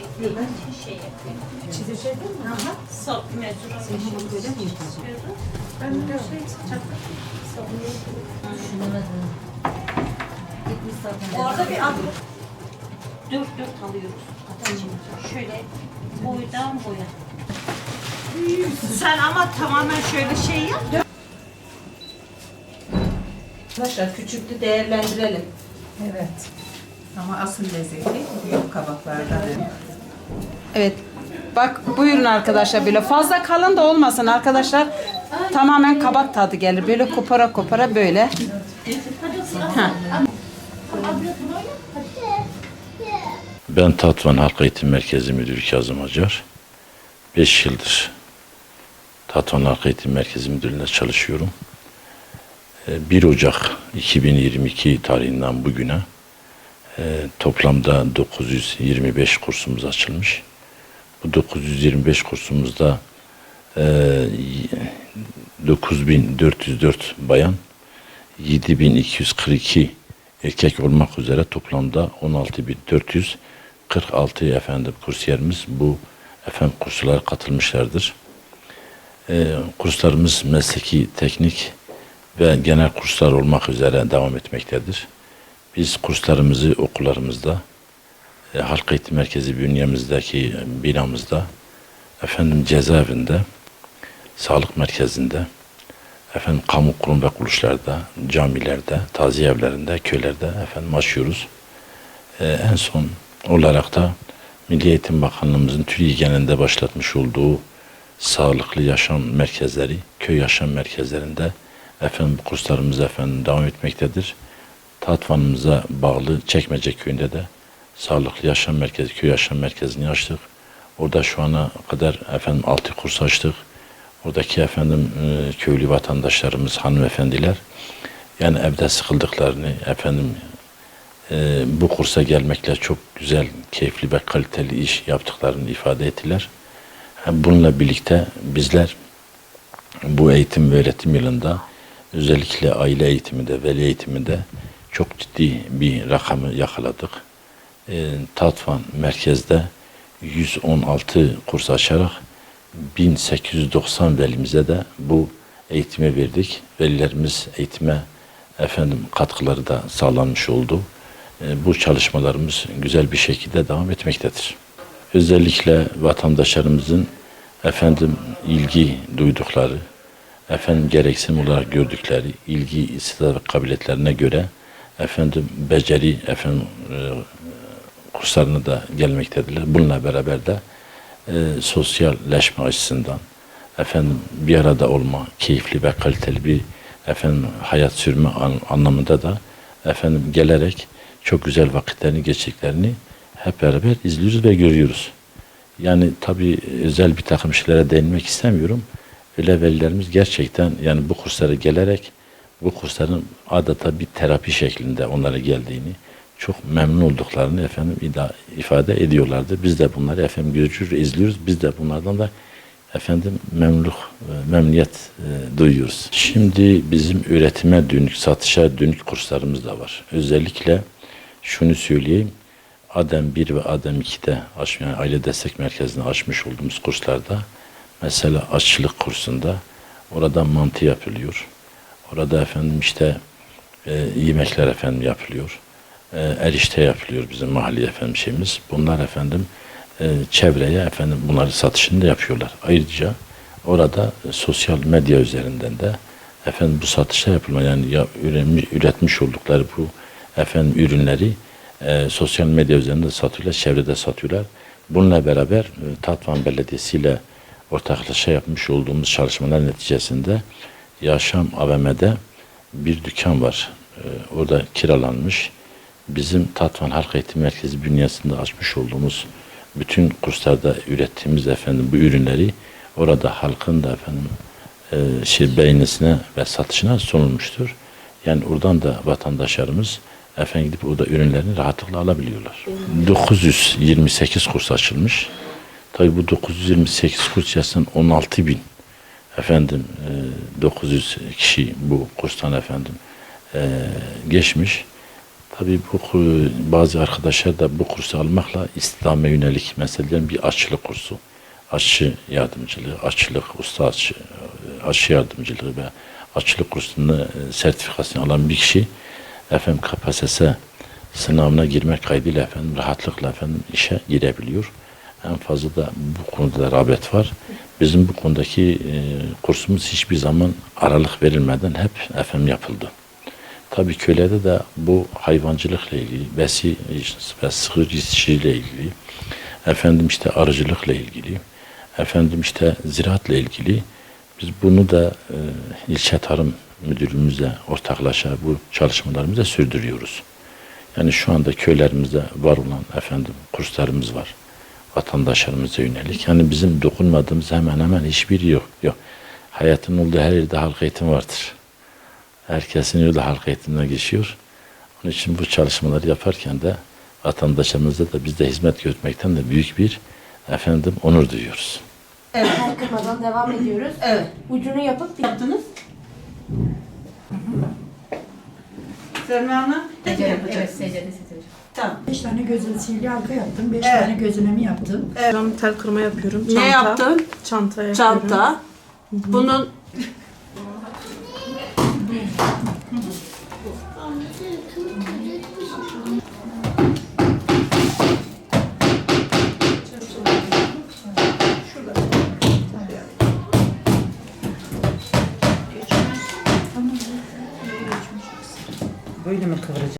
ekleyip şey yapayım. Mi? Aha. Sap mecbur Sen bunu böyle mi yapıyorsun? Ben de şey çakmak. Düşünemedim. Gitmiş zaten. Orada bir at. Dört dört alıyoruz. Şöyle boydan boya. Sen ama tamamen şöyle şey yap. Arkadaşlar küçüklü değerlendirelim. Evet. Ama asıl lezzeti büyük kabaklardan. Evet. Bak buyurun arkadaşlar böyle fazla kalın da olmasın arkadaşlar. Tamamen kabak tadı gelir. Böyle kopara kopara böyle. Ben Tatvan Halk Eğitim Merkezi Müdürü Kazım Acar. 5 yıldır Tatvan Halk Eğitim Merkezi Müdürlüğü'nde çalışıyorum. Ee, 1 Ocak 2022 tarihinden bugüne e, toplamda 925 kursumuz açılmış. Bu 925 kursumuzda e, 9404 bayan, 7242 erkek olmak üzere toplamda 16446 efendim kursiyerimiz bu efendim kurslara katılmışlardır. Ee, kurslarımız mesleki, teknik ve genel kurslar olmak üzere devam etmektedir. Biz kurslarımızı okullarımızda, e, Halk Eğitim Merkezi bünyemizdeki binamızda, efendim cezaevinde, sağlık merkezinde, efendim kamu kurum ve kuruluşlarda, camilerde, taziye evlerinde, köylerde efendim açıyoruz. Ee, en son olarak da Milli Eğitim Bakanlığımızın Türkiye genelinde başlatmış olduğu sağlıklı yaşam merkezleri, köy yaşam merkezlerinde efendim kurslarımız efendim devam etmektedir. Tatvanımıza bağlı Çekmece köyünde de sağlıklı yaşam merkezi, köy yaşam merkezini açtık. Orada şu ana kadar efendim altı kurs açtık. Oradaki efendim e, köylü vatandaşlarımız, hanımefendiler yani evde sıkıldıklarını efendim e, bu kursa gelmekle çok güzel, keyifli ve kaliteli iş yaptıklarını ifade ettiler. Bununla birlikte bizler bu eğitim ve öğretim yılında özellikle aile eğitiminde, veli eğitiminde çok ciddi bir rakamı yakaladık. E, Tatvan merkezde 116 kurs açarak 1890 velimize de bu eğitimi verdik. Velilerimiz eğitime efendim katkıları da sağlanmış oldu. E, bu çalışmalarımız güzel bir şekilde devam etmektedir. Özellikle vatandaşlarımızın efendim ilgi duydukları, efendim gereksinim olarak gördükleri ilgi, ve kabiliyetlerine göre efendim beceri efendim e, kurslarına da gelmektedirler. Bununla beraber de e, sosyalleşme açısından efendim bir arada olma, keyifli ve kaliteli bir efendim hayat sürme an- anlamında da efendim gelerek çok güzel vakitlerini geçirdiklerini hep beraber izliyoruz ve görüyoruz. Yani tabii özel bir takım şeylere değinmek istemiyorum. Öyle velilerimiz gerçekten yani bu kurslara gelerek bu kursların adeta bir terapi şeklinde onlara geldiğini, çok memnun olduklarını efendim ifade ediyorlardı. Biz de bunları efendim görüyoruz, izliyoruz. Biz de bunlardan da efendim memnunluk, e, memnuniyet e, duyuyoruz. Şimdi bizim üretime dönük, satışa dönük kurslarımız da var. Özellikle şunu söyleyeyim. Adem 1 ve Adem 2'de aç, yani aile destek merkezinde açmış olduğumuz kurslarda mesela aşçılık kursunda orada mantı yapılıyor. Orada efendim işte e, yemekler efendim yapılıyor. E, erişte yapılıyor bizim mahalli efendim şeyimiz. Bunlar efendim e, çevreye efendim bunları satışını da yapıyorlar. Ayrıca orada e, sosyal medya üzerinden de efendim bu satışa yapılma yani ya, üretmiş, üretmiş oldukları bu efendim ürünleri e, sosyal medya üzerinde satıyorlar, çevrede satıyorlar. Bununla beraber e, Tatvan Belediyesi ile ortaklaşa yapmış olduğumuz çalışmalar neticesinde Yaşam AVM'de bir dükkan var. E, orada kiralanmış. Bizim Tatvan Halk Eğitim Merkezi bünyesinde açmış olduğumuz bütün kurslarda ürettiğimiz efendim bu ürünleri orada halkın da efendim e, şey beğenisine ve satışına sunulmuştur. Yani oradan da vatandaşlarımız efendim gidip orada ürünlerini rahatlıkla alabiliyorlar. 928 kurs açılmış. Tabii bu 928 kurs içerisinde 16 bin efendim e, 900 kişi bu kurstan efendim e, geçmiş. Tabii bu bazı arkadaşlar da bu kursu almakla istihdame yönelik mesela bir aşçılık kursu, aşçı yardımcılığı, aşçılık usta aşçı, aşçı yardımcılığı ve aşçılık kursunun e, sertifikasını alan bir kişi efendim KPSS sınavına girmek kaydıyla efendim rahatlıkla efendim işe girebiliyor. En fazla da bu konuda rağbet var. Bizim bu konudaki e, kursumuz hiçbir zaman aralık verilmeden hep efendim yapıldı. Tabii köylerde de bu hayvancılıkla ilgili, besi ve sığır işçiliğiyle ilgili, efendim işte arıcılıkla ilgili, efendim işte ziraatla ilgili biz bunu da e, ilçe tarım müdürümüzle ortaklaşa bu çalışmalarımızı sürdürüyoruz. Yani şu anda köylerimizde var olan efendim kurslarımız var. Vatandaşlarımıza yönelik. Yani bizim dokunmadığımız hemen hemen hiçbir yok. Yok. Hayatın olduğu her yerde halk eğitim vardır. Herkesin yolu halk eğitimine geçiyor. Onun için bu çalışmaları yaparken de vatandaşlarımıza da biz de hizmet görmekten de büyük bir efendim onur duyuyoruz. Kırmadan devam ediyoruz. Evet. Ucunu yapıp Yaptınız. Selma Hanım? Ne yapacağız? Tamam. Beş tane gözün sihirli halka yaptım. Beş Evet. tane gözünemi yaptım. Ben tel kırma yapıyorum. Ne yaptın? Çanta yapıyorum. Çanta. Bunun böyle mi kıvıracağım?